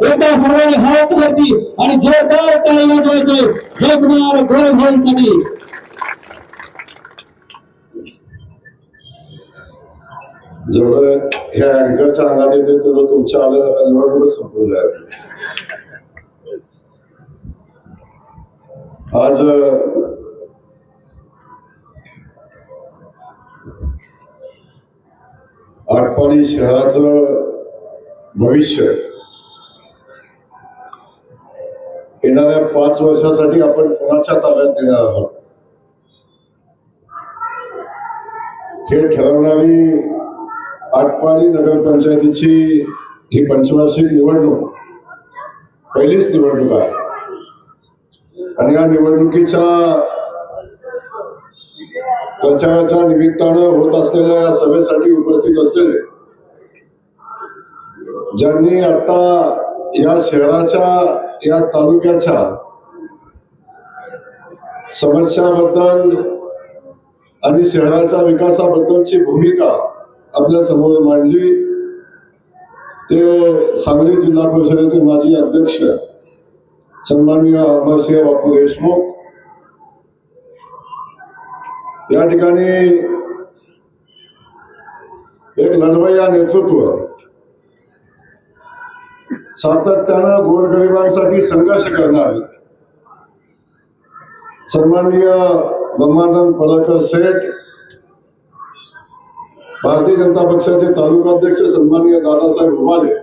एकदा सर्वांनी हात वरती आणि जोरदार टाळी वाजवायचे. जगणार गोरभाईसाठी जेवढं हे अँकरच्या अंगात येते तेवढं तुमच्या आलं आता निवडणूकच संपून जायचं आज आटपाडी शहराचं भविष्य येणाऱ्या पाच वर्षासाठी आपण कोणाच्या ताब्यात देणार आहोत? हे ठरवणारी आटपाडी नगरपंचायतीची ही पंचवार्षिक निवडणूक पहिलीच निवडणूक आहे. आणि या निवडणुकीच्या प्रचाराच्या निमित्तानं होत असलेल्या या सभेसाठी उपस्थित असलेले ज्यांनी आता या शहराच्या या तालुक्याच्या समस्याबद्दल आणि शहराच्या विकासाबद्दलची भूमिका आपल्यासमोर मांडली. ते सांगली जिल्हा परिषदेचे माजी अध्यक्ष सन्माननीय अमरसिंह बापू देशमुख या ठिकाणी एक लढवय्या नेतृत्व सातत्यानं गोरगरिबांसाठी संघर्ष करणार सन्माननीय ब्रह्मानंद पडळकर सेठ भारतीय जनता पक्षाचे तालुका अध्यक्ष सन्माननीय दादासाहेब उमाले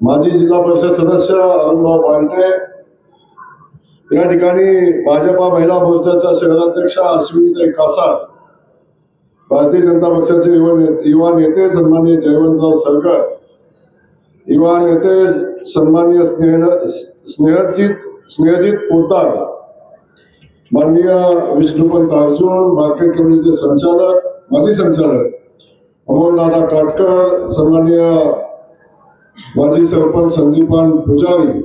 माजी जिल्हा परिषद सदस्य अरुणभाऊ पांडे या ठिकाणी भाजपा महिला मोर्चाच्या शहराध्यक्षा अश्विनीताई कासार भारतीय जनता पक्षाचे युवा युवा नेते सन्माननीय जयवंतराव सरकर इवान येथे सन्माननीय स्नेह स्नेहजित स्नेहजित पोतार माननीय विष्णुपंत अर्जुन मार्केट कमिटीचे संचालक माजी संचालक अमोलदादा काटकर सन्माननीय माजी सरपंच संदीपान पुजारी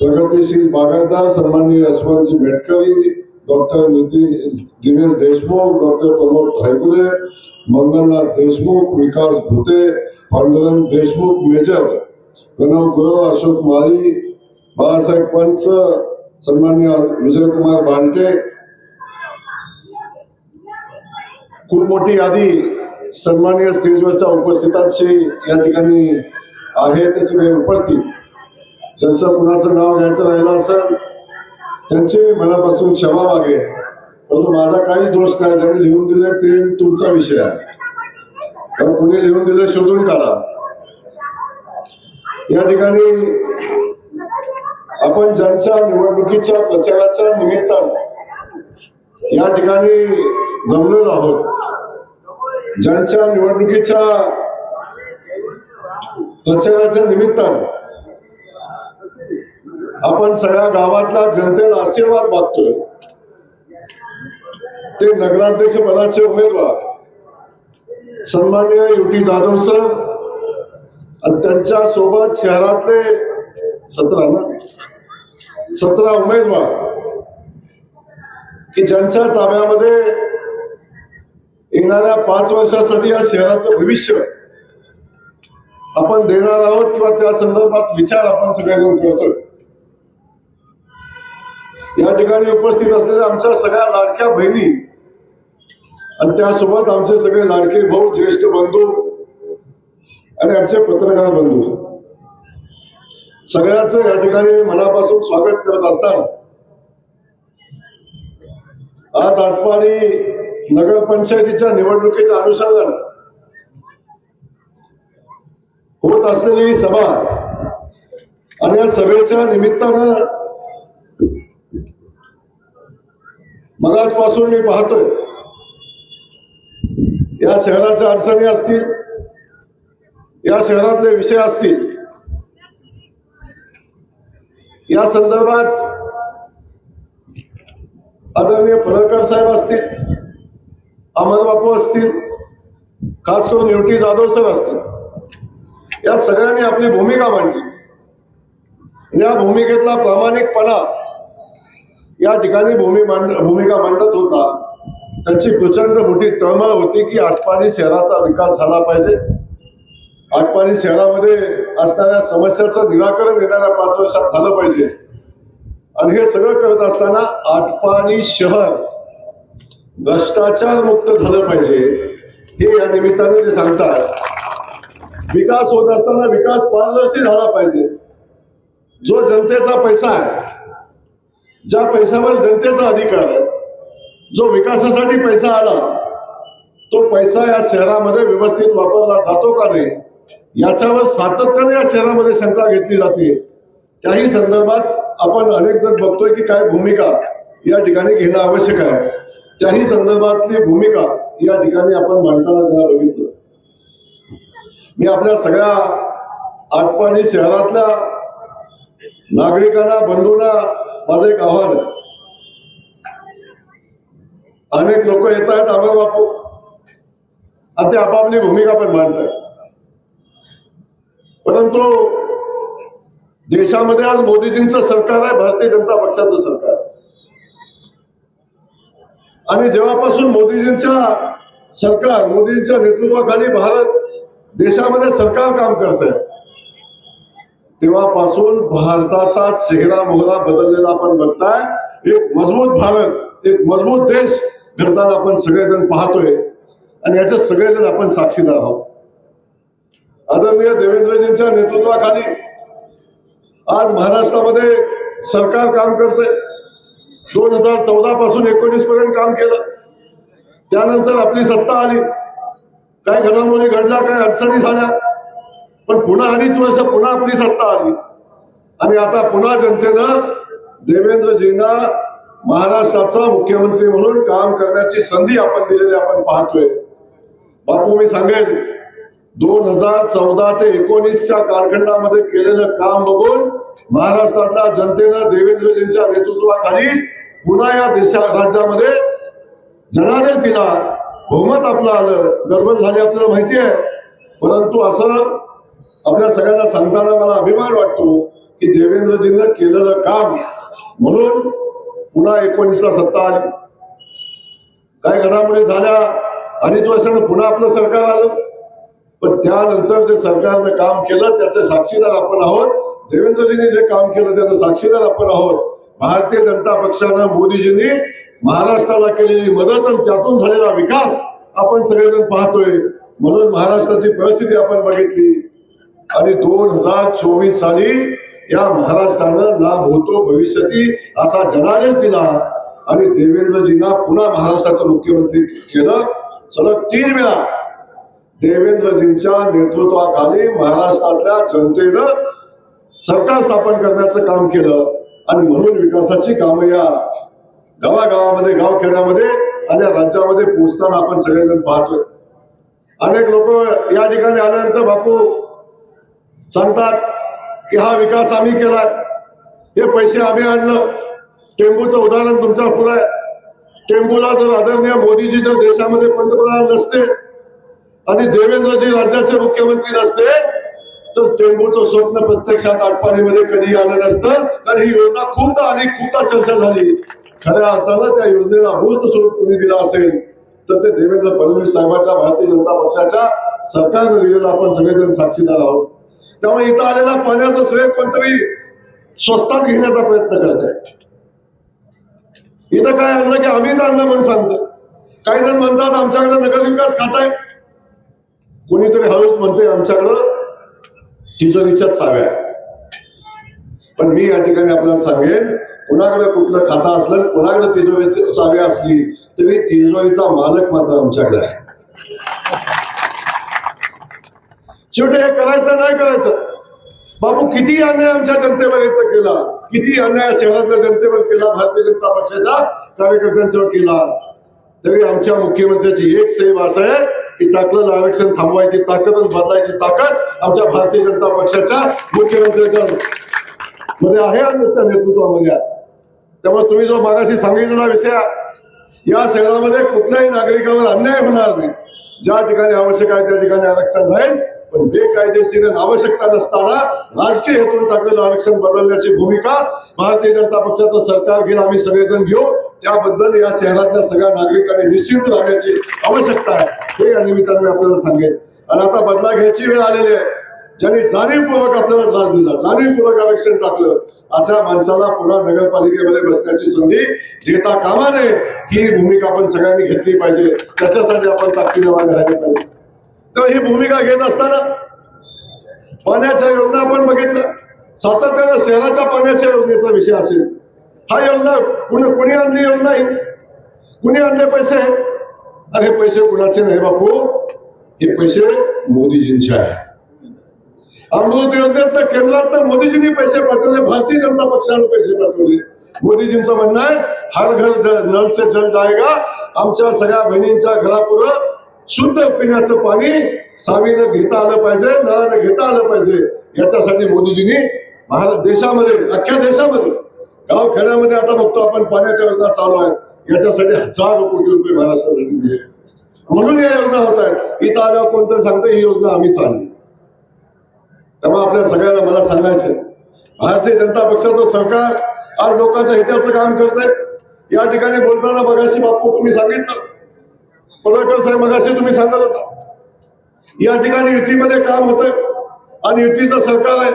प्रगतीशील बागायतदार सन्माननीय Yashwantji Metkari doctor Nitin Dinesh Deshmukh doctor Pramod Dhaygude Mangalnath Deshmukh Vikas Bhute Pandurang Deshmukh major Pranav Gurav Ashok Mali Balasaheb पंच सन्माननीय विजयकुमार भांडके खूप मोठी यादी सन्माननीय स्टेजवरच्या उपस्थितांची या ठिकाणी आहे ते सगळे उपस्थित. ज्यांचं कुणाचं नाव घ्यायचं राहिलं असेल त्यांची मनापासून क्षमा मागे. परंतु माझा काहीच दोष नाही ज्यांनी लिहून दिले ते तुमचा विषय आहे. त्यामुळे कुणी लिहून दिले शोधून काढा. या ठिकाणी आपण ज्यांच्या निवडणुकीच्या प्रचाराच्या निमित्तानं या ठिकाणी जमलेलो आहोत ज्यांच्या निवडणुकीच्या प्रचाराच्या निमित्तानं आपण सगळ्या गावातल्या जनतेला आशीर्वाद मागतोय. ते नगराध्यक्ष पदाचे उमेदवार सन्माननीय युटी जाधव सर आणि त्यांच्यासोबत शहरातले सतरा ना? सतरा उमेदवार की ज्यांच्या ताब्यामध्ये येणाऱ्या पाच वर्षासाठी या शहराचं भविष्य आपण देणार आहोत किंवा त्या संदर्भात विचार आपण सगळेजण करतोय. या ठिकाणी उपस्थित असलेल्या आमच्या सगळ्या लाडक्या बहिणी आणि त्यासोबत आमचे सगळे लाडके भाऊ ज्येष्ठ बंधू आणि आमचे पत्रकार बंधू. सगळ्याच या ठिकाणी मनापासून स्वागत करत असताना आज आटपाडी नगरपंचायतीच्या निवडणुकीच्या अनुषंगानं होत असलेली ही सभा आणि या सभेच्या निमित्तानं मगाचपासून मी पाहतोय या शहराच्या अडचणी असतील या शहरातले विषय असतील या संदर्भात आदरणीय पडळकर साहेब असतील अमर बापू असतील खास करून युटी जाधव सर असतील या सगळ्यांनी आपली भूमिका मांडली. या भूमिकेतला प्रामाणिकपणा या ठिकाणी भूमी मांड भूमिका मांडत होता. त्यांची प्रचंड मोठी तळमळ होती की आटपाडी शहराचा विकास झाला पाहिजे. आटपाडी शहरामध्ये असणाऱ्या समस्याचं निराकरण येणाऱ्या पाच वर्षात झालं पाहिजे. आणि हे सगळं करत असताना आटपाडी शहर भ्रष्टाचार मुक्त झालं पाहिजे हे या निमित्ताने ते सांगतात. विकास होत असताना विकास पारदर्शी झाला पाहिजे. जो जनतेचा पैसा आहे ज्या पैशावर जनतेचा अधिकार आहे जो विकासासाठी पैसा आला तो पैसा या शहरामध्ये व्यवस्थित वापरला जातो का नाही याच्यावर सातत्याने या शहरामध्ये शंका घेतली जाते. त्याही संदर्भात आपण अनेक जण बघतोय की काय भूमिका या ठिकाणी घेणं आवश्यक आहे. त्याही संदर्भातली भूमिका या ठिकाणी आपण मांडताना त्याला बघितलं. मी आपल्या सगळ्या आटपाडी शहरातल्या नागरिकांना बंधूंना माझं एक आव्हान आहे. अनेक लोक येत आहेत आबा बापू. आणि ते आपापली भूमिका पण मांडतात. परंतु देशामध्ये आज मोदीजींचं सरकार आहे भारतीय जनता पक्षाचं सरकार. आणि जेव्हापासून मोदीजींच्या सरकार मोदींच्या नेतृत्वाखाली भारत देशामध्ये सरकार काम करत आहे तेव्हापासून भारताचा चेहरा मोहरा बदललेला आपण बघताय. एक मजबूत भारत एक मजबूत देश. घडताना आपण सगळेजण पाहतोय आणि याचे सगळेजण आपण साक्षीदार आहोत. आदरणीय देवेंद्रजींच्या नेतृत्वाखाली आज महाराष्ट्रामध्ये सरकार काम करते दोन हजार चौदा पासून एकोणीस पर्यंत काम केलं. त्यानंतर आपली सत्ता आली. काय घडामोडी घडल्या काय अडचणी झाल्या. पण पुन्हा अडीच वर्ष पुन्हा आपली सत्ता आली. आणि आता पुन्हा जनतेनं देवेंद्रजींना महाराष्ट्राचा मुख्यमंत्री म्हणून काम करण्याची संधी आपण दिलेली आपण पाहतोय. बापू मी सांगेन दोन हजार चौदा ते एकोणीसच्या कालखंडामध्ये केलेलं काम बघून महाराष्ट्रातल्या जनतेनं देवेंद्रजींच्या नेतृत्वाखाली पुन्हा या देशा राज्यामध्ये जनादेश दिला. बहुमत आपलं आलं. गडबड झाली आपल्याला माहिती आहे. परंतु असं आपल्या सगळ्यांना सांगताना मला अभिमान वाटतो की देवेंद्रजींना केलेलं काम म्हणून पुन्हा एकोणीसला सत्ता आली. काय घडामोडी झाल्या अडीच वर्षानं पुन्हा आपलं सरकार आलं. पण त्यानंतर जे सरकारनं काम केलं त्याचे साक्षीदार आपण आहोत. देवेंद्रजींनी जे काम केलं त्याचं साक्षीदार आपण आहोत. भारतीय जनता पक्षानं मोदीजींनी महाराष्ट्राला केलेली मदत आणि त्यातून झालेला विकास आपण सगळेजण पाहतोय. म्हणून महाराष्ट्राची परिस्थिती आपण बघितली. आणि दोन हजार चोवीस साली या महाराष्ट्रानं लाभ होतो भविष्यती असा जनादेश दिला. आणि देवेंद्रजींना पुन्हा महाराष्ट्राचं मुख्यमंत्री केलं. सलग तीन वेळा देवेंद्रजींच्या नेतृत्वाखाली महाराष्ट्रातल्या जनतेनं सरकार स्थापन करण्याचं काम केलं. आणि म्हणून विकासाची कामं या गावागावामध्ये गावखेड्यामध्ये आणि राज्यामध्ये पोहोचताना आपण सगळेजण पाहतोय. अनेक लोक या ठिकाणी आल्यानंतर बापू सांगतात की हा विकास आम्ही केलाय. हे पैसे आम्ही आणलं. टेंबूचं उदाहरण तुमच्यापुढे आहे. टेंबूला जर आदरणीय मोदीजी जर देशामध्ये पंतप्रधान नसते आणि देवेंद्रजी राज्याचे मुख्यमंत्री नसते तर टेंबूचं स्वप्न प्रत्यक्षात आटपाडीमध्ये कधी आलं नसतं. कारण ही योजना खूपदा आली खूपदा चर्चा झाली. खऱ्या अर्थानं त्या योजनेला मूर्त स्वरूप कोणी दिलं असेल तर ते देवेंद्र फडणवीस साहेबांच्या भारतीय जनता पक्षाच्या सरकारनं दिलेलं आपण सगळेजण साक्षीदार आहोत. त्यामुळे इथं आलेला पाण्याचा सोय कोणतरी स्वस्तात घेण्याचा प्रयत्न करत आहे. इथं काय आणलं की आम्हीच आणलं म्हणून सांगतो काही जण म्हणतात आमच्याकडे नगरविकास खात आहे. कोणीतरी हळूच म्हणते आमच्याकडं तिजोरीच्याच चाव्या आहे पण मी या ठिकाणी आपल्याला सांगेन कुणाकडे कुठलं खातं असलं कुणाकडे तिजोरीची चावी असली तरी तिजोरीचा मालक मात्र आमच्याकडे आहे. शेवटी हे करायचं नाही करायचं? बाबू किती अन्याय आमच्या जनतेवर येत केला? किती अन्याय शहरातल्या जनतेवर केला भारतीय जनता पक्षाच्या कार्यकर्त्यांच्यावर केला? तरी आमच्या मुख्यमंत्र्याची एक सेव असं आहे की टाकलेलं आरक्षण थांबवायची ताकद आणि बदलायची ताकद आमच्या भारतीय जनता पक्षाच्या मुख्यमंत्र्याच्या मध्ये आहे आणि त्या नेतृत्वामध्ये आहे. त्यामुळे तुम्ही जो मागाशी सांगितलेला विषय या शहरामध्ये कुठल्याही नागरिकावर अन्याय होणार नाही. ज्या ठिकाणी आवश्यक आहे त्या ठिकाणी आरक्षण राहील. पण बेकायदेशीर आवश्यकता नसताना राजकीय हेतून टाकलेलं आरक्षण बदलण्याची भूमिका भारतीय जनता पक्षाचं सरकार घेऊन आम्ही सगळेजण घेऊ. त्याबद्दल या शहरातल्या सगळ्या नागरिकांनी निश्चिंत राहण्याची आवश्यकता आहे. हे या निमित्ताने मी आपल्याला सांगेन. आणि आता बदला घ्यायची वेळ आलेली आहे. ज्यांनी जाणीवपूर्वक आपल्याला त्रास दिला जाणीवपूर्वक आरक्षण टाकलं अशा माणसाला पुन्हा नगरपालिकेमध्ये बसण्याची संधी देता कामा नये. ही भूमिका आपण सगळ्यांनी घेतली पाहिजे. त्याच्यासाठी आपण ताकदीने मागे राहिले पाहिजे. तेव्हा ही भूमिका घेत असताना पाण्याच्या योजना आपण बघितल्या. सातत्यानं शहराच्या पाण्याच्या योजनेचा विषय असेल. हा योजना कुणी कुणी आणली योजना आहे कुणी आणले पैसे? अरे पैसे कुणाचे नाही बापू. हे पैसे मोदीजींचे आहे अमृत योजनेत केंद्रात मोदीजींनी पैसे पाठवले भारतीय जनता पक्षाने पैसे पाठवले. मोदीजींचं म्हणणं आहे हर घर जल नल से जल जायगा आमच्या सगळ्या बहिणींच्या घरापुढं शुद्ध पिण्याचं पाणी सावीनं घेता आलं पाहिजे नळानं घेता आलं पाहिजे. याच्यासाठी मोदीजींनी महाराष्ट्र देशामध्ये अख्ख्या देशामध्ये गावखेड्यामध्ये आता बघतो आपण पाण्याच्या योजना चालू आहेत. याच्यासाठी हजारो कोटी रुपये महाराष्ट्रासाठी दिले. म्हणून या योजना होत आहेत. इथं आल्यावर कोणतरी सांगतं ही योजना आम्ही चालली. तेव्हा आपल्या सगळ्यांना मला सांगायचं भारतीय जनता पक्षाचं सरकार आज लोकांच्या हिताचं काम करत या ठिकाणी बोलताना बघाशी बापू तुम्ही सांगितलं पडळकर साहेब मगाशी तुम्ही सांगत होता. या ठिकाणी युतीमध्ये काम होतंय आणि युतीचं सरकार आहे.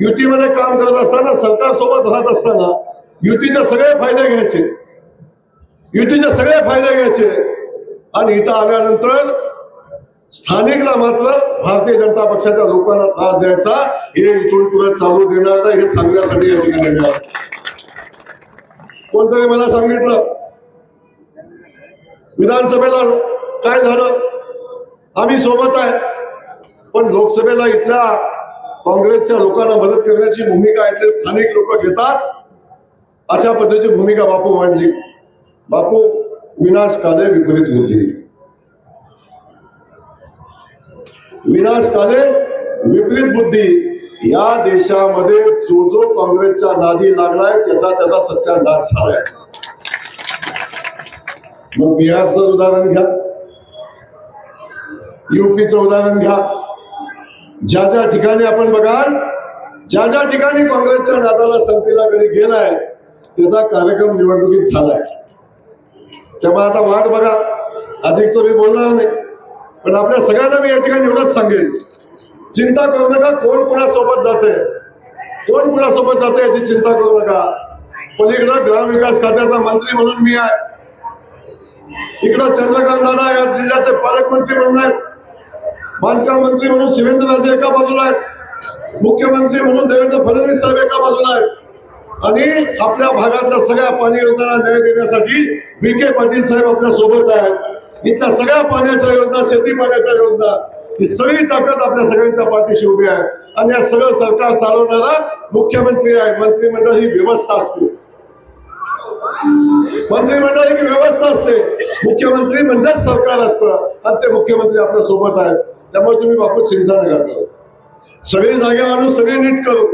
युतीमध्ये काम करत असताना सरकार सोबत राहत असताना युतीचे सगळे फायदे घ्यायचे. युतीचे सगळे फायदे घ्यायचे. आणि इथं आल्यानंतर स्थानिकला मात्र भारतीय जनता पक्षाच्या लोकांना त्रास द्यायचा. हे इथून पुढे चालू देणार नाही हे सांगण्यासाठी या ठिकाणी कोणतरी मला सांगितलं? विधानसभेला काय झालं? आम्ही सोबत आहे. पण लोकसभेला इथल्या काँग्रेसच्या लोकांना मदत करण्याची भूमिका इथले स्थानिक लोक घेतात. अशा पद्धतीची भूमिका बापू मांडली. बापू विनाश काले विपरीत बुद्धी. विनाश काले विपरीत बुद्धी. या देशामध्ये जो जो काँग्रेसच्या नादी लागलाय त्याचा त्याचा सत्यानाश झालाय. मग बिहारचं उदाहरण घ्या. युपीचं उदाहरण घ्या. ज्या ज्या ठिकाणी आपण बघाल ज्या ज्या ठिकाणी काँग्रेसच्या नादाला संतीला कधी गेलाय त्याचा कार्यक्रम निवडणुकीत झालाय. तेव्हा आता वाट बघा. अधिकचं मी बोलणार नाही. पण आपल्या सगळ्यांना मी या ठिकाणी एवढंच सांगेन. चिंता करू नका कोण कोणासोबत जाते कोण कोणासोबत जाते याची चिंता करू नका. पलीकडं ग्रामविकास खात्याचा मंत्री म्हणून मी आहे. इकडं चंद्रकांत दादा या जिल्ह्याचे पालकमंत्री म्हणून आहेत. बांधकाम मंत्री म्हणून शिवेंद्रराजे एका बाजूला आहेत. मुख्यमंत्री म्हणून देवेंद्र फडणवीस साहेब एका बाजूला आहेत. आणि आपल्या भागातल्या सगळ्या पाणी योजनांना न्याय देण्यासाठी विखे पाटील साहेब आपल्यासोबत आहेत. इथल्या सगळ्या पाण्याच्या योजना शेती पाण्याच्या योजना ही सगळी ताकद आपल्या सगळ्यांच्या पाठीशी उभी आहे. आणि या सगळं सरकार चालवणारा मुख्यमंत्री आहे. मंत्रिमंडळ ही व्यवस्था असते. मंत्रिमंडळ एक व्यवस्था असते. मुख्यमंत्री म्हणजेच सरकार असतं. आणि ते मुख्यमंत्री आपल्यासोबत आहेत. त्यामुळे तुम्ही बापू चिंता नका करू. सगळी जागे आणून सगळी नीट करू.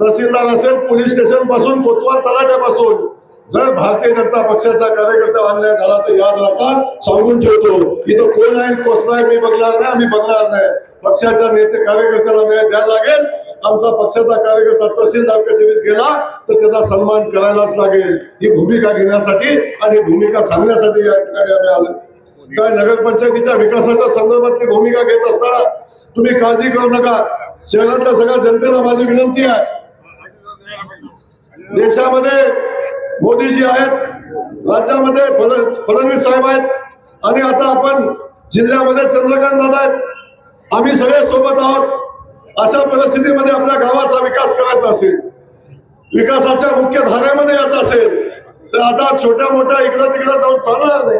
तहसीलदार असेल पोलीस स्टेशनपासून कोतवाल तलाट्यापासून जर भारतीय जनता पक्षाचा कार्यकर्ता अन्याय झाला तर याद राहता सांगून ठेवतो. तो कोण आहे कोच नाही मी बघणार नाही आम्ही बघणार नाही. पक्षाच्या नेते कार्यकर्त्याला न्याय द्यायला लागेल. आमचा पक्षाचा कार्यकर्ता तहसीलदार कचेरीत गेला तर त्याचा सन्मान करायलाच लागेल. ही भूमिका घेण्यासाठी आणि भूमिका सांगण्यासाठी या ठिकाणी आम्ही आलो. काय नगरपंचायतीच्या विकासाच्या संदर्भातली भूमिका घेत असताना तुम्ही काळजी करू नका. शहरातल्या सगळ्या जनतेला माझी विनंती आहे. देशामध्ये मोदीजी आहेत राज्यामध्ये फडणवीस साहेब आहेत आणि आता आपण जिल्ह्यामध्ये चंद्रकांत दादा आहेत. आम्ही सगळे सोबत आहोत. अशा परिस्थितीमध्ये आपल्या गावाचा विकास करायचा असेल विकासाच्या मुख्य धाऱ्यामध्ये यायचं असेल तर आता छोट्या मोठ्या इकडं तिकडं जाऊन चालणार नाही.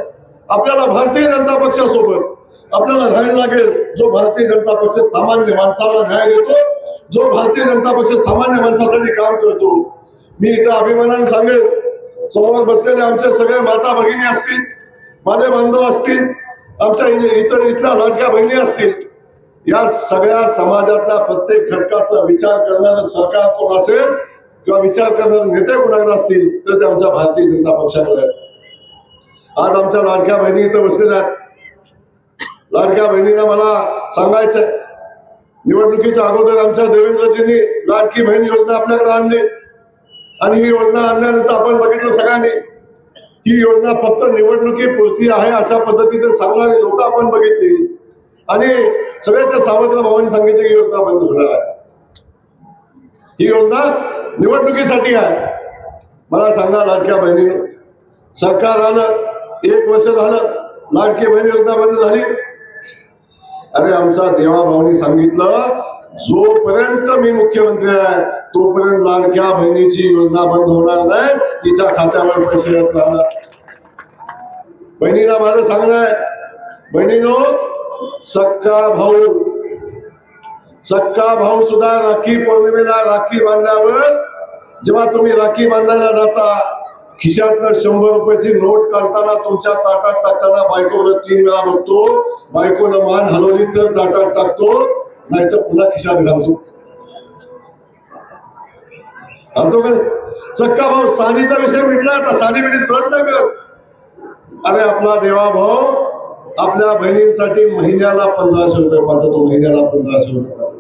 आपल्याला भारतीय जनता पक्षासोबत आपल्याला राहायला लागेल जो भारतीय जनता पक्ष सामान्य माणसाला न्याय देतो जो भारतीय जनता पक्ष सामान्य माणसासाठी काम करतो. मी इथं अभिमानाने सांगेल समोर बसलेले आमचे सगळे माता भगिनी असतील माझे बांधव असतील आमच्या इतर इथल्या लाडक्या बहिणी असतील या सगळ्या समाजातल्या प्रत्येक घटकाचा विचार करणारं सरकार कोण असेल किंवा विचार करणारे नेते कोणाकडे असतील तर ते आमच्या भारतीय जनता पक्षाकडे आहेत. आज आमच्या लाडक्या बहिणी इथं बसलेल्या आहेत. लाडक्या बहिणीला मला सांगायचंय निवडणुकीच्या अगोदर आमच्या देवेंद्रजींनी लाडकी बहीण योजना आपल्याकडे आणली. आणि ही योजना आणल्यानंतर आपण बघितलं सगळ्यांनी ही योजना फक्त निवडणुकीपुरती आहे अशा पद्धतीचे सांगणारे लोक आपण बघितली. आणि सगळे त्या सावत्र भावांनी सांगितलं की योजना बंद होणार आहे. ही योजना निवडणुकीसाठी आहे. मला सांगा लाडक्या बहिणीनं सरकार आलं एक वर्ष झालं लाडकी बहीण योजना बंद झाली. अरे आमचा देवाभाऊनी सांगितलं जोपर्यंत मी मुख्यमंत्री आहे तोपर्यंत लाडक्या बहिणीची योजना बंद होणार नाही. तिच्या खात्यावर पैसे येत राहणार. बहिणीला माझं सांगणं आहे. बहिणीनो सक्का भाऊ. सक्का भाऊ सुद्धा राखी पौर्णिमेला राखी बांधल्यावर जेव्हा तुम्ही राखी बांधायला जाता खिशातनं शंभर रुपयाची नोट काढताना तुमच्या ताटात टाकताना बायकोकडे तीन वेळा बघतो बायकोनं मान हलवली तर ताटात टाकतो नाही तर पुन्हा खिशात घालतो. घालतो का? सक्का भाऊ साडीचा विषय मिटला आता साडी बिडी सहज नाही मिळत. अरे आपला देवा भाऊ आपल्या बहिणींसाठी महिन्याला पंधराशे रुपये पाठवतो महिन्याला पंधराशे रुपये पाठवतो.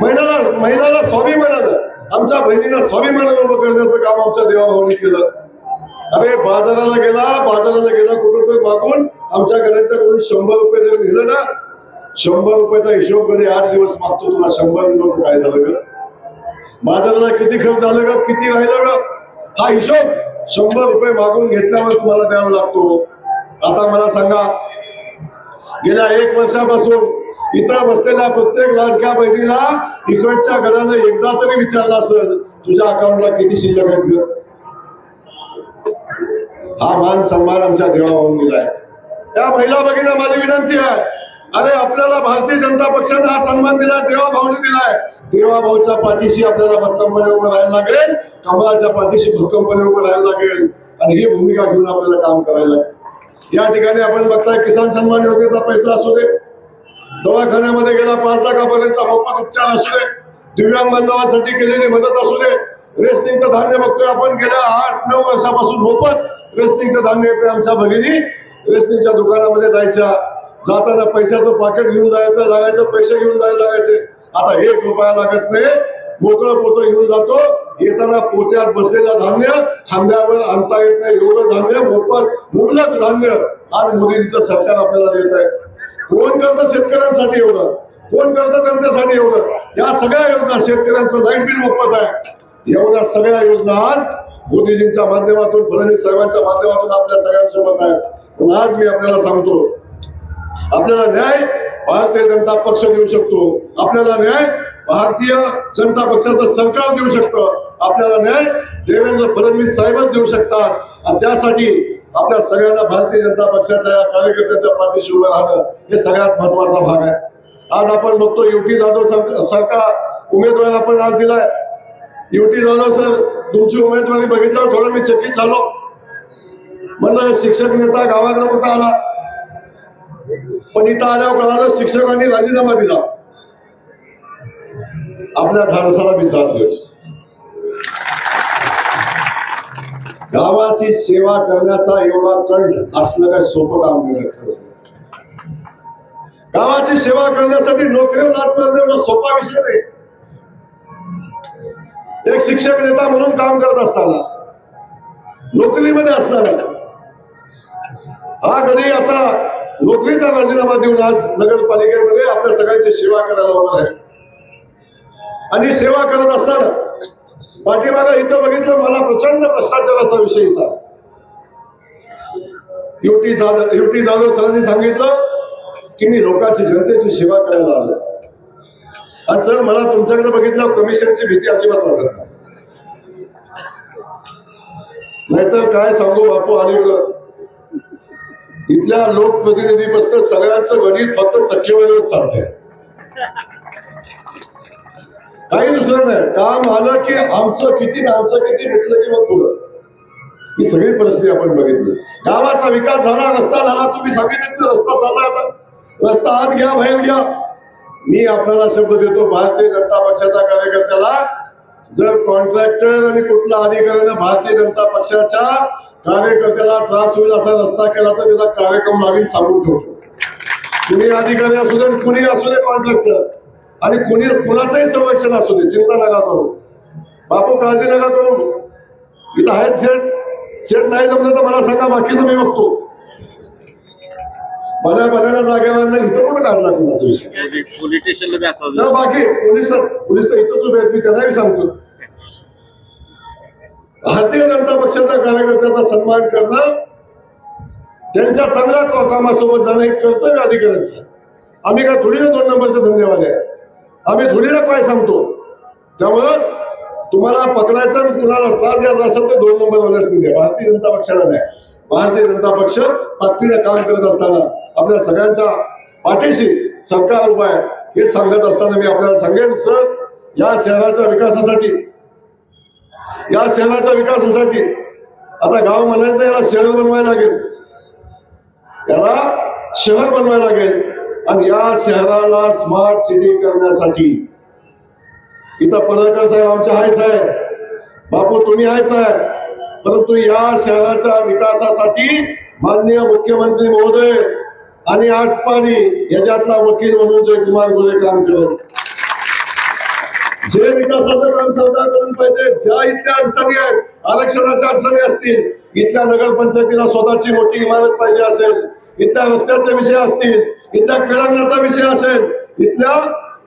महिन्याला महिन्याला स्वाभिमानानं आमच्या बहिणीला स्वाभिमानानं उभं करण्याचं काम आमच्या देवाभाऊनी केलं. अरे बाजाराला गेला बाजाराला गेला कुठं तर मागून आमच्या घरांच्याकडून शंभर रुपये जर दिलं ना शंभर रुपयाचा हिशोब कधी आठ दिवस मागतो तुला शंभर दिलं तर काय झालं ग? बाजाराला किती खर्च झालं ग किती राहिलं ग? हा हिशोब शंभर रुपये मागून घेतल्यावर तुम्हाला द्यावा लागतो. आता मला सांगा गेल्या एक वर्षापासून इथं बसलेल्या प्रत्येक लाडक्या बहिणीला इकडच्या घरानं एकदा तरी विचारलं असेल तुझ्या अकाउंटला किती शिल्लक आहेत ग? हा मान सन्मान आमच्या देवाभाऊन दिलाय. त्या महिला भगिना माझी विनंती आहे. अरे आपल्याला भारतीय जनता पक्षाने हा सन्मान दिलाय देवाभाऊने दिलाय. देवाभाऊच्या पाठीशी आपल्याला भक्कमपणे उभं राहायला लागेल कमळाच्या पाठीशी भक्कमपणे उभं राहायला लागेल. आणि ही भूमिका घेऊन आपल्याला काम करायला लागेल. या ठिकाणी आपण बघताय किसान सन्मान योजनेचा पैसा असू दे. दवाखान्यामध्ये गेला पाच लाखापर्यंत मोफत उपचार असू दे. दिव्यांग बांधवांसाठी केलेली मदत असू दे. रेस्टिंगचं धान्य बघतोय आपण. गेल्या आठ नऊ वर्षापासून मोफत रेस्टिंगचं धान्य येते आमच्या भगिनी. रेस्टिंगच्या दुकानामध्ये जायच्या. जाताना पैशाचं पाकिट घेऊन जायचं लागायचं पैसे घेऊन जायला लागायचे. आता एक रुपया लागत नाही. मोकळं पोतं घेऊन जातो. येताना पोत्यात बसलेलं धान्य खांद्यावर आणता येत नाही. एवढं धान्य मोफत मुबलक धान्य आज मोदीजीचं सरकार आपल्याला देत आहे. कोण करतं शेतकऱ्यांसाठी एवढं? कोण करतं जनतेसाठी एवढं? या सगळ्या योजना शेतकऱ्यांचं लाइट बिल मोफत आहे. एवढ्या सगळ्या योजना आज मोदीजींच्या माध्यमातून फडणवीस साहेबांच्या माध्यमातून आपल्या सगळ्यांसोबत आहेत. पण आज मी आपल्याला सांगतो आपल्याला न्याय भारतीय जनता पक्ष देऊ शकतो. आपल्याला न्याय भारतीय जनता पक्षाचं सरकार देऊ शकतं. आपल्याला न्याय देवेंद्र फडणवीस साहेबच देऊ शकतात. आणि त्यासाठी आपल्या सगळ्यांना भारतीय जनता पक्षाच्या या कार्यकर्त्यांच्या पाठीशी उभं राहणं हे सगळ्यात महत्त्वाचा भाग आहे. आज आपण बघतो युटी जाधव सर- सरकार उमेदवार आपण आज दिलाय. युटी जाधव सर तुमची उमेदवारी बघितल्यावर थोडं मी चकित झालो. म्हणलं शिक्षक नेता गावाकडे कुठं आला? पण इथं आल्यावर कळालं शिक्षकांनी राजीनामा दिला? आपल्या धाडसाला मी दाद देतो. गावाची सेवा करण्याचा एवढा कंठ असणं काय सोपं काम नाही लक्षात गावाची सेवा करण्यासाठी नोकरीवर आत्महत्या एवढा सोपा विषय नाही. एक शिक्षक नेता म्हणून काम करत असताना नोकरीमध्ये असताना. हा कधी आता नोकरीचा राजीनामा देऊन आज नगरपालिकेमध्ये आपल्या सगळ्यांची सेवा करायला होणार आहे. आणि सेवा करत असताना पाठीमागा इथं बघितलं मला प्रचंड भ्रष्टाचाराचा विषय इथं युटी जाधव युटी जाधव सरांनी सांगितलं की मी लोकांची जनतेची सेवा करायला आलो आणि सर मला तुमच्याकडे बघितलं कमिशनची भीती अजिबात वाटत नाही. नाहीतर काय सांगू बापू अलीकडं? इथल्या लोकप्रतिनिधीपासून सगळ्यांचं गणित फक्त टक्केवारीवर चालतंय. काही दुसरं नाही काम आलं की आमचं किती आमचं किती भेटलं की मग पुढं. ही सगळी परिस्थिती आपण बघितली. गावाचा विकास झाला रस्ता झाला तुम्ही सांगितलं ना, रस्ता चालला आता. रस्ता आत घ्या बाहेर घ्या. मी आपल्याला शब्द देतो भारतीय जनता पक्षाच्या कार्यकर्त्याला जर कॉन्ट्रॅक्टर आणि कुठल्या अधिकाऱ्यानं भारतीय जनता पक्षाच्या कार्यकर्त्याला त्रास होईल असा रस्ता केला तर त्याचा कार्यक्रम लागेल सांगून ठेवतो. कुणी अधिकारी असू दे कुणी असू दे कॉन्ट्रॅक्टर आणि कुणी कुणाचंही संरक्षण असू दे चिंता नका करू. बापू काळजी नका करू. इथं आहेत शेट शेट नाही जमलं तर मला सांगा बाकीचं मी बघतो. भल्या भल्याला जागेवर इथं कुठं काढला कुणाचा विषय? बाकी पोलीस पोलीस तर इथंच उभे आहेत मी त्यांनाही सांगतो. भारतीय जनता पक्षाच्या कार्यकर्त्याचा सन्मान करणं त्यांच्या चांगल्या का- कामासोबत जाणं हे कर्तव्य अधिकाऱ्यांचं आम्ही काय थोडी ना दोन नंबरचे धंदेवाले आहे? आम्ही थोडी काय सांगतो? त्यामुळं तुम्हाला पकडायचं आणि कुणाला त्रास द्यायचा असेल तर दोन नंबर वाल्याच भारतीय जनता पक्षाला नाही. भारतीय जनता पक्ष ताकदीने काम करत असताना आपल्या सगळ्यांच्या पाठीशी सरकार उभा आहे. हे सांगत असताना मी आपल्याला सांगेन सर या शहराच्या विकासासाठी या शहराच्या विकासासाठी आता गाव म्हणायचं याला शहर बनवायला लागेल. याला शहर बनवायला लागेल. आणि या शहराला स्मार्ट सिटी करण्यासाठी. इथं पडळकर साहेब आमचे आहेच आहे बापू तुम्ही आहेच आहे परंतु या शहराच्या विकासासाठी माननीय मुख्यमंत्री महोदय आणि आटपाडी याच्यातला वकील म्हणून जयकुमार गोरे काम करत. जे विकासाचं काम सरकारकडून पाहिजे ज्या इथल्या अडचणी आहेत आरक्षणाच्या अडचणी असतील इथल्या नगरपंचायतीला स्वतःची मोठी इमारत पाहिजे असेल इथल्या रस्त्याचे विषय असतील इथल्या क्रीडांगणाचा विषय असेल इथल्या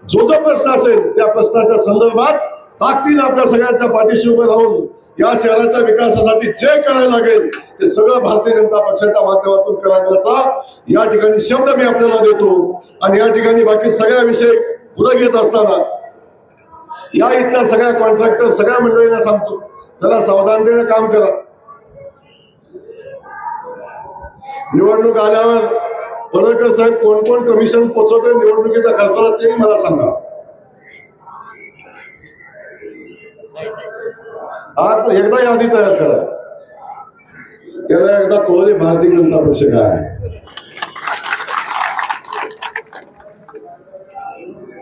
जो जो प्रश्न असेल त्या प्रश्नाच्या संदर्भात ताकतील आपल्या सगळ्यांच्या पाठीशी उभे राहून या शहराच्या विकासासाठी जे करायला लागेल ते सगळं भारतीय जनता पक्षाच्या माध्यमातून करायचा या ठिकाणी शब्द मी आपल्याला देतो. आणि या ठिकाणी बाकी सगळ्या विषय पुढे घेत असताना या इथल्या सगळ्या कॉन्ट्रॅक्टर सगळ्या मंडळींना सांगतो जरा सावधानतेने काम करा. निवडणूक आल्यावर पडळकर साहेब कोण कोण कमिशन पोचवतोय निवडणुकीच्या खर्चाला तेही मला सांगा. आता एकदा यादी तयार करा. त्याला एकदा कोहली भारतीय जनता पक्ष काय?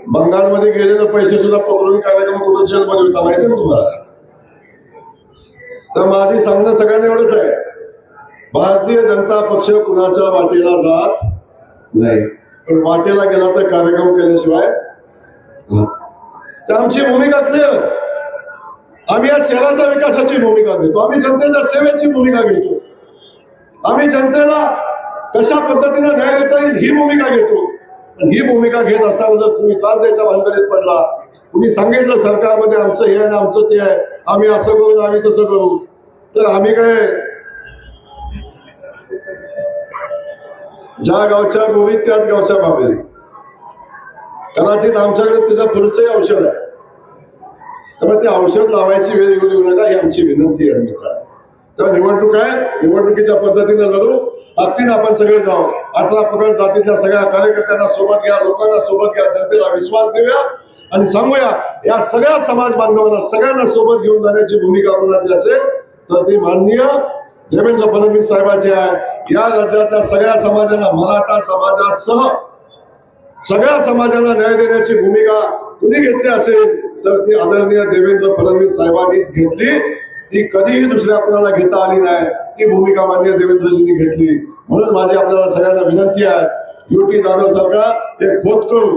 बंगालमध्ये गेलेले पैसे सुद्धा पकडून कार्यक्रम कुठं जेलमध्ये होता माहिती ना तुम्हाला? तर माझी सांगणं सगळ्यांना एवढंच आहे. भारतीय जनता पक्ष कुणाच्या वाटेला जात नाही. पण वाटेला गेला तर कार्यक्रम केल्याशिवाय तर आमची भूमिका क्लिअर आम्ही या शहराच्या विकासाची भूमिका घेतो. आम्ही जनतेच्या सेवेची भूमिका घेतो. आम्ही जनतेला कशा पद्धतीने न्याय देता येईल ही भूमिका घेतो. आणि ही भूमिका घेत असताना जर तुम्ही त्रास द्यायच्या भानगडीत पडला तुम्ही सांगितलं सरकारमध्ये आमचं हे आहे आमचं ते आहे. आम्ही असं करू आम्ही तसं करू. तर आम्ही काय ज्या गावच्या गोळीत त्याच गावच्या बाबी कदाचित आमच्याकडे त्याच्या पुढचंही औषध आहे. त्यामुळे ते औषध लावायची वेळ येऊ देऊ नका ही आमची विनंती आहे मित्र तेव्हा निवडणूक आहे निवडणुकीच्या पद्धतीने लढू. ताकदीने आपण सगळे जाऊ. अठरा पकड जातीतल्या सगळ्या कार्यकर्त्यांना सोबत घ्या लोकांना सोबत घ्या जनतेला विश्वास देऊया आणि सांगूया या सगळ्या समाज बांधवांना सगळ्यांना सोबत घेऊन जाण्याची भूमिका कोणाची असेल तर ती माननीय देवेंद्र फडणवीस साहेबांची आहे. या राज्यातल्या सगळ्या समाजाला मराठा समाजासह सगळ्या समाजाला न्याय देण्याची भूमिका कुणी घेतली असेल तर ती आदरणीय देवेंद्र फडणवीस साहेबांनीच घेतली. ती कधीही दुसऱ्या कुणाला घेता आली नाही. ती भूमिका मान्य देवेंद्रजींनी घेतली. म्हणून माझी आपल्याला सगळ्यांना विनंती आहे युटी जाधव सरकार हे खोत करू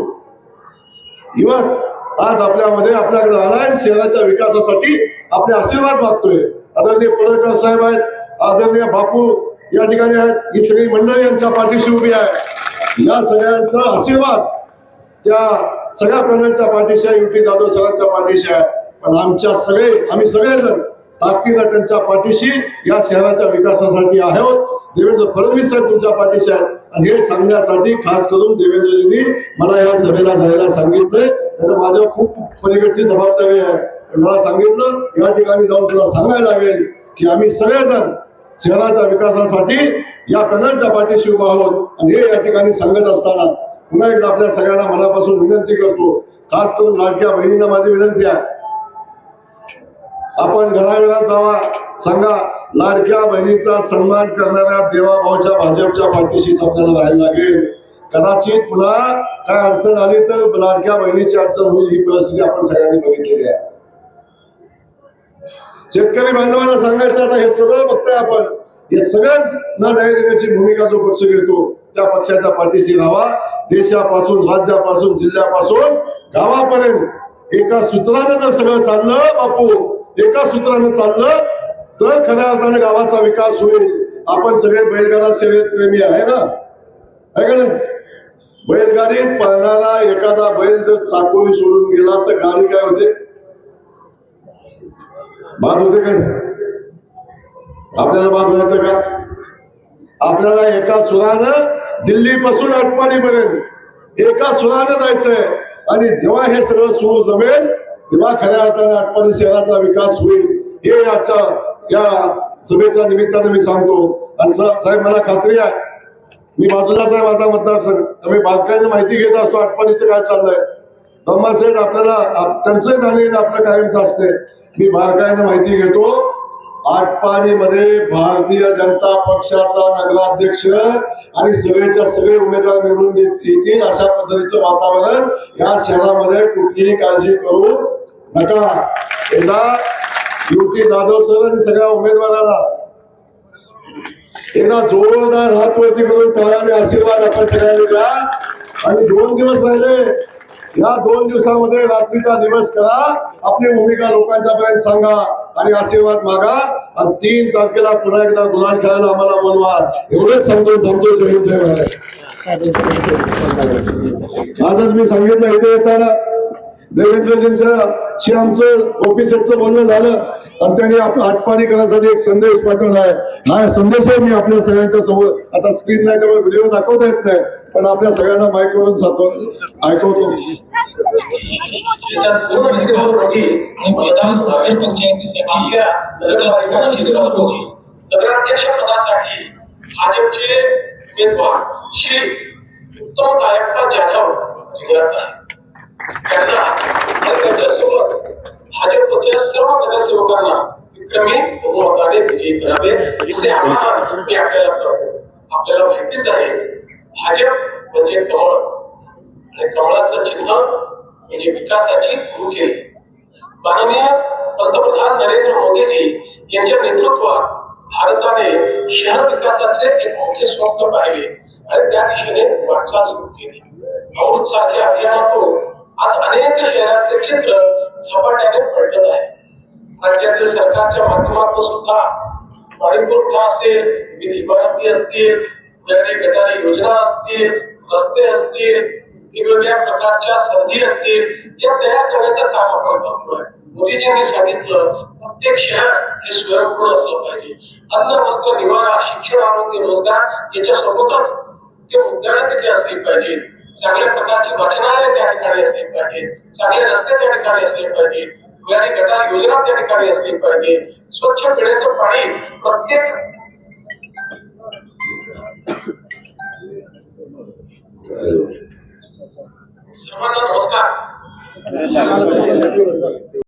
युवक आज आपल्यामध्ये आपल्याकडे आलाय शहराच्या विकासासाठी आपले आशीर्वाद मागतोय. आदरणीय पडळकर साहेब आहेत आदरणीय बापू या ठिकाणी आहेत. ही सगळी मंडळी यांच्या पाठीशी उभी आहे. या सगळ्यांचा आशीर्वाद त्या सगळ्या पॅनलच्या पाठीशी आहे युटी जाधव सगळ्यांच्या पाठीशी आहे. पण आमच्या सगळे आम्ही सगळेजण ताकदीनं त्यांच्या पाठीशी या शहराच्या विकासासाठी आहोत. देवेंद्र फडणवीस साहेब तुमच्या पाठीशी आहेत. आणि हे सांगण्यासाठी खास करून देवेंद्रजींनी मला या सभेला जायला सांगितलंय. तर माझं खूप पलीकडची जबाबदारी आहे. मला सांगितलं या ठिकाणी जाऊन तुला सांगायला लागेल की आम्ही सगळेजण शहराच्या विकासासाठी या पॅनलच्या पाठीशी उभा आहोत. आणि हे या ठिकाणी सांगत असताना पुन्हा एकदा आपल्या सगळ्यांना मनापासून विनंती करतो. खास करून लाडक्या बहिणींना माझी विनंती आहे. आपण घराघरात जावा. सांगा लाडक्या बहिणीचा सन्मान करणाऱ्या देवाभावच्या भाजपच्या पाठीशीच आपल्याला राहायला लागेल. कदाचित पुन्हा काय अडचण आली तर लाडक्या बहिणीची अडचण होईल ही परिस्थिती आपण सगळ्यांनी बघितलेली आहे. शेतकरी बांधवांना सांगायचं आता हे सगळं बघतोय आपण. हे सगळ्यांना न्याय देण्याची भूमिका जो पक्ष घेतो त्या पक्षाच्या पाठीशी लावा. देशापासून राज्यापासून जिल्ह्यापासून गावापर्यंत एका सूत्रानं जर सगळं चाललं बापू एका सूत्रानं चाललं तर खऱ्या अर्थाने गावाचा विकास होईल. आपण सगळे बैलगाडा शर्यत प्रेमी आहे ना? आहे का नाही? बैलगाडीत पळणारा एखादा बैल जर चाकोरी सोडून गेला तर गाडी काय होते? बाद होते का आपल्याला बाद व्हायचं का? आपल्याला एका सुरानं दिल्लीपासून अटपाडीपर्यंत एका सुरानं जायचंय. आणि जेव्हा हे सगळं सुरू जमेल तेव्हा खऱ्या अर्थाने अटपाडी शहराचा विकास होईल. हे आजच्या या सभेच्या निमित्तानं मी सांगतो. आणि साहेब मला खात्री आहे. मी बाजूलाच आहे माझा मतदारसंघ. मी बारकाईनं माहिती घेत असतो आटपाडीचं काय चाललंय. ब्रह्मासेठ आपल्याला त्यांचं त्यांचंही आपलं कायमच असते. मी बारकाईनं माहिती घेतो. आटपाडीमध्ये भारतीय जनता पक्षाचा नगराध्यक्ष आणि सगळेच्या सगळे उमेदवार निवडून येतील अशा पद्धतीचं वातावरण या शहरामध्ये कुठलीही काळजी करू नका. एकदा युती जाधव सर आणि सगळ्या उमेदवाराला एकदा जोरदार हात वरती करून टाळाने आशीर्वाद आपण सगळ्यांनी द्या. आणि दोन दिवस राहिले. या दोन दिवसामध्ये रात्रीचा दिवस करा. आपली भूमिका लोकांच्या पर्यंत सांगा आणि आशीर्वाद मागा. आणि तीन तारखेला पुन्हा एकदा गुलाल खेळायला आम्हाला बोलवा. एवढेच सांगतो थांबतो जय जय महाराज आजच मी सांगितलं इथे येताना देवेंद्रजींच्या शी आमचं ऑफिसरचं बोलणं झालं आणि त्यांनी आपण आटपाडी करण्यासाठी एक संदेश पाठवला आहे. हा संदेश आहे मी आपल्या सगळ्यांच्या समोर आता स्क्रीन नाही त्यामुळे व्हिडिओ दाखवता येत नाही पण आपल्या सगळ्यांना माईक वरून सांगतो ऐकवतो. दोन डिसेंबर रोजी आणि बेचाळीस नगर पंचायतीसाठी आपल्या डिसेंबर रोजी नगराध्यक्ष पदासाठी भाजपचे उमेदवार श्री उत्तम तायप्पा जाधव निघत आहे त्यांना आणि त्यांच्यासोबत भाजपच्या सर्व नगरसेवकांना विक्रमी बहुमताने विजयी करावे असे आवाहन मी आपल्याला करतो. आपल्याला माहितीच आहे भाजप म्हणजे कमळ. आणि कमळाचं चिन्ह म्हणजे विकासाची गुरुकिल्ली माननीय पंतप्रधान नरेंद्र मोदीजी यांच्या नेतृत्वात भारताने शहर विकासाचे एक मोठे स्वप्न पाहिले आणि त्या दिशेने वाटचाल सुरू केली. अमृत सारख्या अभियानातून आज अनेक शहरांचे चित्र झपाट्याने पलटत आहे राज्यातील सरकारच्या माध्यमातून सुद्धा पाणी पुरवठा असेल विधी भरती असतील गटारी गटारी योजना असतील रस्ते असतील वेगवेगळ्या प्रकारच्या संधी असतील या तयार करण्याचं काम आपण करतोय. मोदीजींनी सांगितलं प्रत्येक शहर हे स्वयंपूर्ण असलं पाहिजे. अन्न वस्त्र निवारा शिक्षण आरोग्य रोजगार याच्या सोबतच ते मुद्द्याला तिथे असली पाहिजेत. चांगल्या प्रकारची वाचनालय त्या ठिकाणी चांगले रस्ते त्या गटार योजना त्या ठिकाणी असली पाहिजे, स्वच्छ पिण्याचं पाणी प्रत्येक सर्वांना नमस्कार.